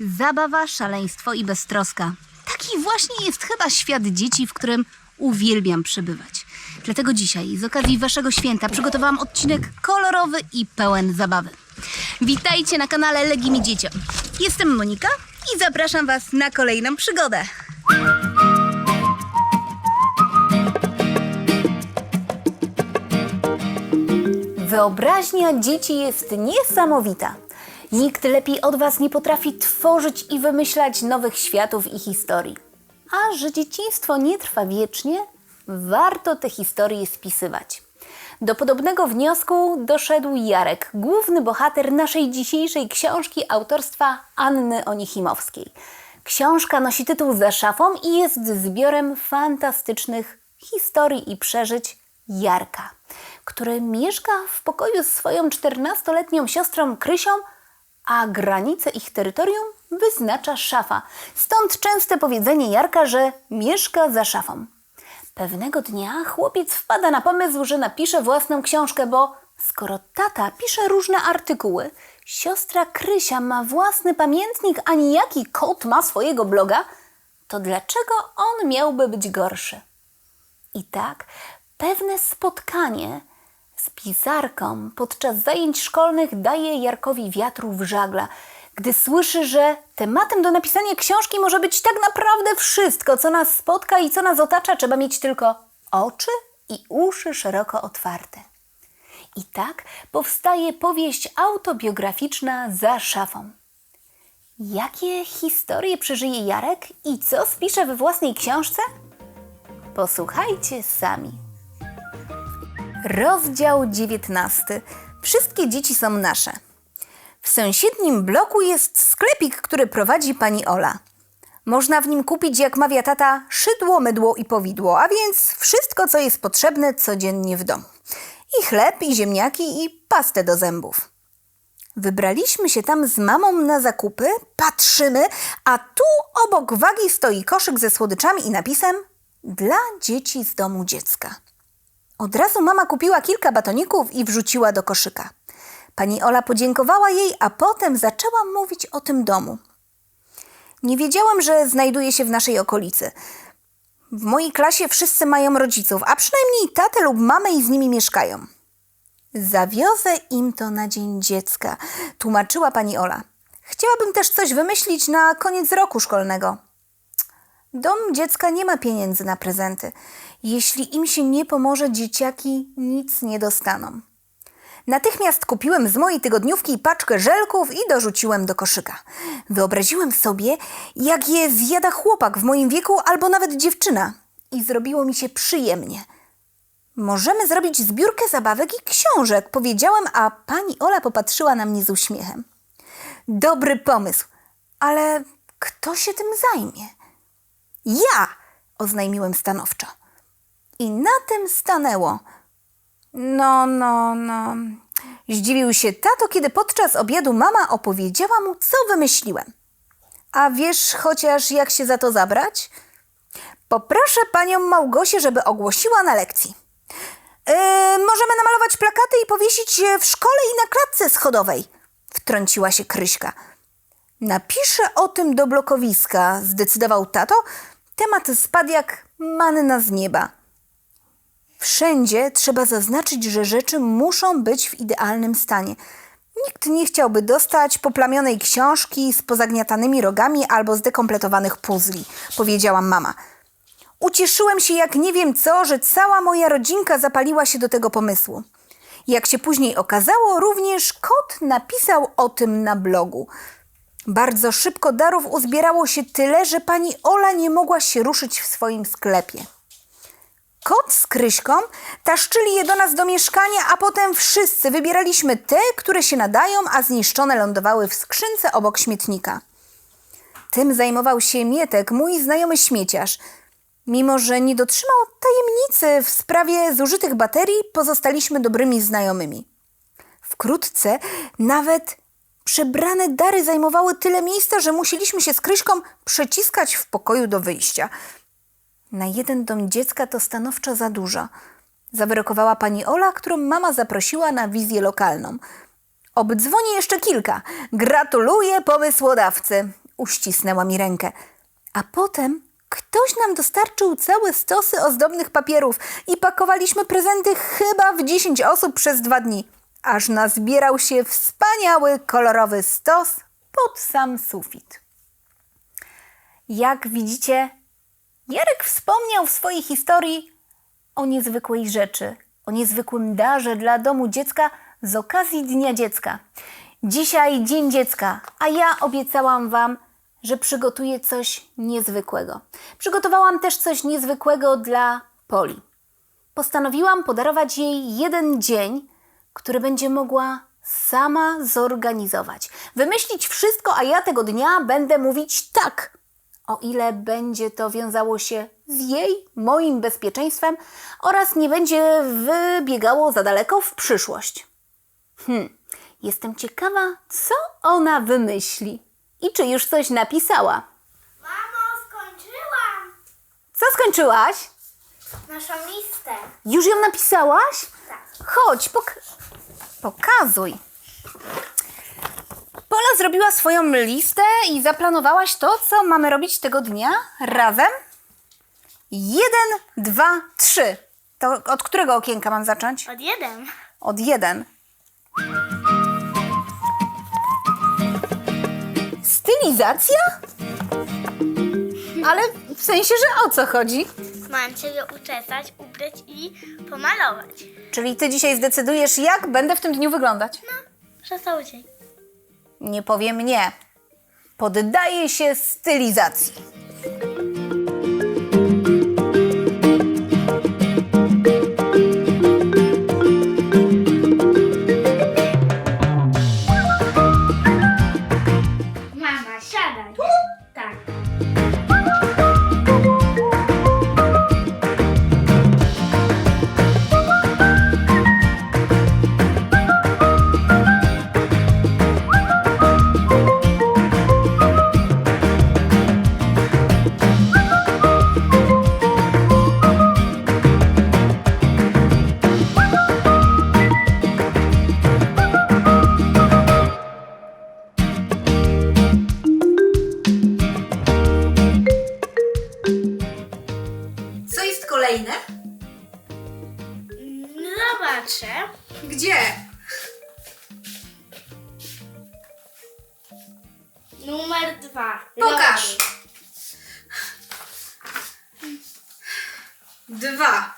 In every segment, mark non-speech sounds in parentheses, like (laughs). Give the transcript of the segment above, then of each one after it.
Zabawa, szaleństwo i beztroska. Taki właśnie jest chyba świat dzieci, w którym uwielbiam przebywać. Dlatego dzisiaj, z okazji Waszego święta, przygotowałam odcinek kolorowy i pełen zabawy. Witajcie na kanale Legimi Dzieciom. Jestem Monika i zapraszam Was na kolejną przygodę. Wyobraźnia dzieci jest niesamowita. Nikt lepiej od Was nie potrafi tworzyć i wymyślać nowych światów i historii. A że dzieciństwo nie trwa wiecznie, warto te historie spisywać. Do podobnego wniosku doszedł Jarek, główny bohater naszej dzisiejszej książki autorstwa Anny Onichimowskiej. Książka nosi tytuł Za szafą i jest zbiorem fantastycznych historii i przeżyć Jarka, który mieszka w pokoju z swoją 14-letnią siostrą Krysią, a granice ich terytorium wyznacza szafa. Stąd częste powiedzenie Jarka, że mieszka za szafą. Pewnego dnia chłopiec wpada na pomysł, że napisze własną książkę, bo skoro tata pisze różne artykuły, siostra Krysia ma własny pamiętnik, a nijaki kot ma swojego bloga, to dlaczego on miałby być gorszy? I tak pewne spotkanie z pisarką podczas zajęć szkolnych daje Jarkowi wiatru w żagla, gdy słyszy, że tematem do napisania książki może być tak naprawdę wszystko, co nas spotka i co nas otacza. Trzeba mieć tylko oczy i uszy szeroko otwarte. I tak powstaje powieść autobiograficzna za szafą. Jakie historie przeżyje Jarek i co spisze we własnej książce? Posłuchajcie sami. Rozdział 19. Wszystkie dzieci są nasze. W sąsiednim bloku jest sklepik, który prowadzi pani Ola. Można w nim kupić, jak mawia tata, szydło, mydło i powidło, a więc wszystko, co jest potrzebne codziennie w domu. I chleb, i ziemniaki, i pastę do zębów. Wybraliśmy się tam z mamą na zakupy, patrzymy, a tu obok wagi stoi koszyk ze słodyczami i napisem dla dzieci z domu dziecka. Od razu mama kupiła kilka batoników i wrzuciła do koszyka. Pani Ola podziękowała jej, a potem zaczęła mówić o tym domu. Nie wiedziałam, że znajduje się w naszej okolicy. W mojej klasie wszyscy mają rodziców, a przynajmniej tatę lub mamę i z nimi mieszkają. Zawiozę im to na dzień dziecka, tłumaczyła pani Ola. Chciałabym też coś wymyślić na koniec roku szkolnego. Dom dziecka nie ma pieniędzy na prezenty. Jeśli im się nie pomoże, dzieciaki nic nie dostaną. Natychmiast kupiłem z mojej tygodniówki paczkę żelków i dorzuciłem do koszyka. Wyobraziłem sobie, jak je zjada chłopak w moim wieku albo nawet dziewczyna. I zrobiło mi się przyjemnie. Możemy zrobić zbiórkę zabawek i książek, powiedziałem, a pani Ola popatrzyła na mnie z uśmiechem. Dobry pomysł, ale kto się tym zajmie? Ja! oznajmiłem stanowczo. I na tym stanęło. No, no, no. Zdziwił się tato, kiedy podczas obiadu mama opowiedziała mu, co wymyśliłem. A wiesz chociaż, jak się za to zabrać? Poproszę panią Małgosię, żeby ogłosiła na lekcji. Yy, możemy namalować plakaty i powiesić je w szkole i na klatce schodowej, wtrąciła się Kryśka. Napiszę o tym do blokowiska, zdecydował tato. Temat spadł jak manna z nieba. Wszędzie trzeba zaznaczyć, że rzeczy muszą być w idealnym stanie. Nikt nie chciałby dostać poplamionej książki z pozagniatanymi rogami albo zdekompletowanych puzli, powiedziała mama. Ucieszyłem się jak nie wiem co, że cała moja rodzinka zapaliła się do tego pomysłu. Jak się później okazało, również kot napisał o tym na blogu. Bardzo szybko darów uzbierało się tyle, że pani Ola nie mogła się ruszyć w swoim sklepie. Kot z Kryśką taszczyli je do nas do mieszkania, a potem wszyscy wybieraliśmy te, które się nadają, a zniszczone lądowały w skrzynce obok śmietnika. Tym zajmował się Mietek, mój znajomy śmieciarz. Mimo, że nie dotrzymał tajemnicy w sprawie zużytych baterii, pozostaliśmy dobrymi znajomymi. Wkrótce nawet przebrane dary zajmowały tyle miejsca, że musieliśmy się z Kryśką przeciskać w pokoju do wyjścia. Na jeden dom dziecka to stanowczo za dużo. Zawyrokowała pani Ola, którą mama zaprosiła na wizję lokalną. Obdzwonię jeszcze kilka. Gratuluję pomysłodawcy. uścisnęła mi rękę. A potem ktoś nam dostarczył całe stosy ozdobnych papierów i pakowaliśmy prezenty chyba w 10 osób przez dwa dni, aż nazbierał się wspaniały, kolorowy stos pod sam sufit. Jak widzicie, Jarek wspomniał w swojej historii o niezwykłej rzeczy, o niezwykłym darze dla domu dziecka z okazji Dnia Dziecka. Dzisiaj Dzień Dziecka, a ja obiecałam Wam, że przygotuję coś niezwykłego. Przygotowałam też coś niezwykłego dla Poli. Postanowiłam podarować jej jeden dzień, który będzie mogła sama zorganizować. Wymyślić wszystko, a ja tego dnia będę mówić tak. O ile będzie to wiązało się z jej, moim bezpieczeństwem oraz nie będzie wybiegało za daleko w przyszłość. Hmm, jestem ciekawa, co ona wymyśli i czy już coś napisała. Mamo, skończyłam Co skończyłaś? Naszą listę. Już ją napisałaś? Tak. Chodź, pok- pokazuj. Pola zrobiła swoją listę i zaplanowałaś to, co mamy robić tego dnia razem? Jeden, dwa, trzy. To od którego okienka mam zacząć? Od jeden. Od jeden. Stylizacja? Ale w sensie, że o co chodzi? Mam ciebie uczesać, ubrać i pomalować. Czyli ty dzisiaj zdecydujesz, jak będę w tym dniu wyglądać? No, przez cały dzień. Nie powiem nie. Poddaję się stylizacji. Gdzie? Numer dwa. Pokaż. Dwa.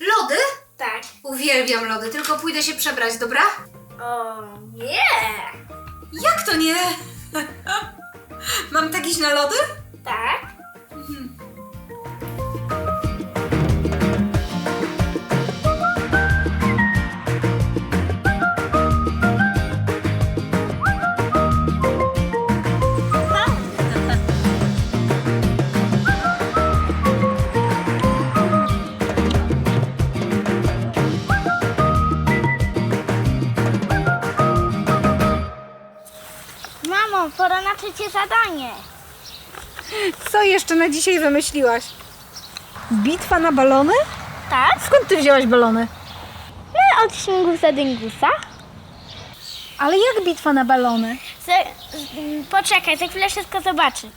Lody? Tak. Uwielbiam lody, tylko pójdę się przebrać, dobra? O nie. Jak to nie? (laughs) Mam tak iść na lody? Tak. Mamo, pora na trzecie zadanie. Co jeszcze na dzisiaj wymyśliłaś? Bitwa na balony? Tak? Skąd ty wzięłaś balony? No, od śmigusa dyngusa. Ale jak bitwa na balony? Z- m, poczekaj, za chwilę wszystko zobaczysz.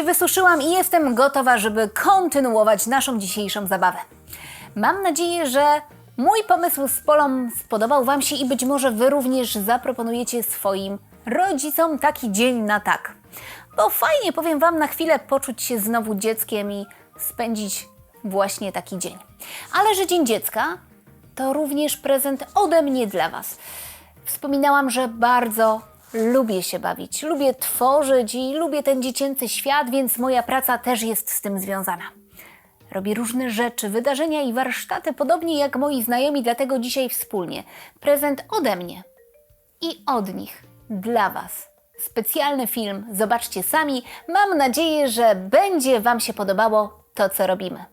Się, wysuszyłam i jestem gotowa, żeby kontynuować naszą dzisiejszą zabawę. Mam nadzieję, że mój pomysł z Polą spodobał Wam się i być może Wy również zaproponujecie swoim rodzicom taki dzień na tak. Bo fajnie, powiem Wam, na chwilę poczuć się znowu dzieckiem i spędzić właśnie taki dzień. Ale że Dzień Dziecka to również prezent ode mnie dla Was. Wspominałam, że bardzo lubię się bawić, lubię tworzyć i lubię ten dziecięcy świat, więc moja praca też jest z tym związana. Robię różne rzeczy, wydarzenia i warsztaty, podobnie jak moi znajomi, dlatego dzisiaj wspólnie. Prezent ode mnie i od nich dla Was. Specjalny film, zobaczcie sami. Mam nadzieję, że będzie Wam się podobało to, co robimy.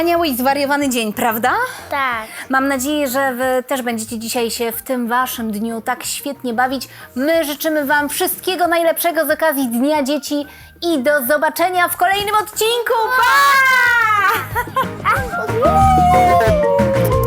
Wspaniały i zwariowany dzień, prawda? Tak. Mam nadzieję, że Wy też będziecie dzisiaj się w tym Waszym dniu tak świetnie bawić. My życzymy Wam wszystkiego najlepszego z okazji Dnia Dzieci i do zobaczenia w kolejnym odcinku. Pa! (laughs)